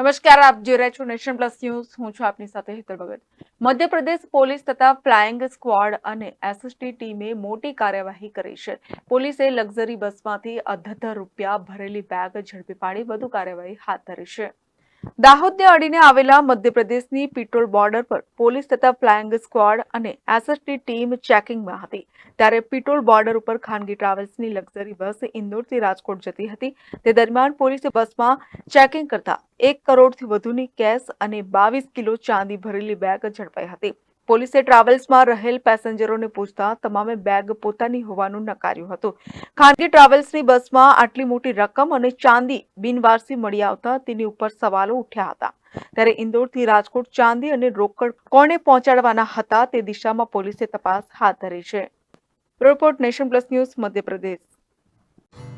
નમસ્કાર, આપ જોઈ રહ્યા છો નેશન પ્લસ ન્યૂઝ. હું છું આપની સાથે હેતર ભગત. મધ્યપ્રદેશ પોલીસ તથા ફ્લાઇંગ સ્ક્વોડ અને એસએસટી ટીમે મોટી કાર્યવાહી કરી છે. પોલીસે લક્ઝરી બસમાંથી અધધર રૂપિયા ભરેલી બેગ ઝડપી પાડી વધુ કાર્યવાહી હાથ ધરી છે. દાહોદને અડીને આવેલા મધ્યપ્રદેશની પિટ્રોલ બોર્ડર પર પોલીસ તથા ફ્લાઇંગ સ્ક્વોડ અને એસએસટી ટીમ ચેકિંગમાં હતી. ત્યારે પિટ્રોલ બોર્ડર ઉપર ખાનગી ટ્રાવેલ્સની લક્ઝરી બસ ઇન્દોરથી રાજકોટ જતી હતી. તે દરમિયાન પોલીસે બસમાં ચેકિંગ કરતા એક કરોડથી વધુની કેશ અને બાવીસ કિલો ચાંદી ભરેલી બેગ ઝડપાઈ હતી. પોલીસે ટ્રાવેલ્સમાં રહેલ પેસેન્જરોને પૂછતા તમામે બેગ પોતાની હોવાનું નકાર્યું હતું. ખાનગી ટ્રાવેલ્સની બસમાં આટલી મોટી રકમ અને ચાંદી બિનવારસી મળી આવતા તેની ઉપર સવાલો ઉઠ્યા હતા. ત્યારે ઇન્દોરથી રાજકોટ ચાંદી અને રોકડ કોને પહોંચાડવાના હતા તે દિશામાં પોલીસે તપાસ હાથ ધરી છે. Report Nation Plus news Madhya Pradesh.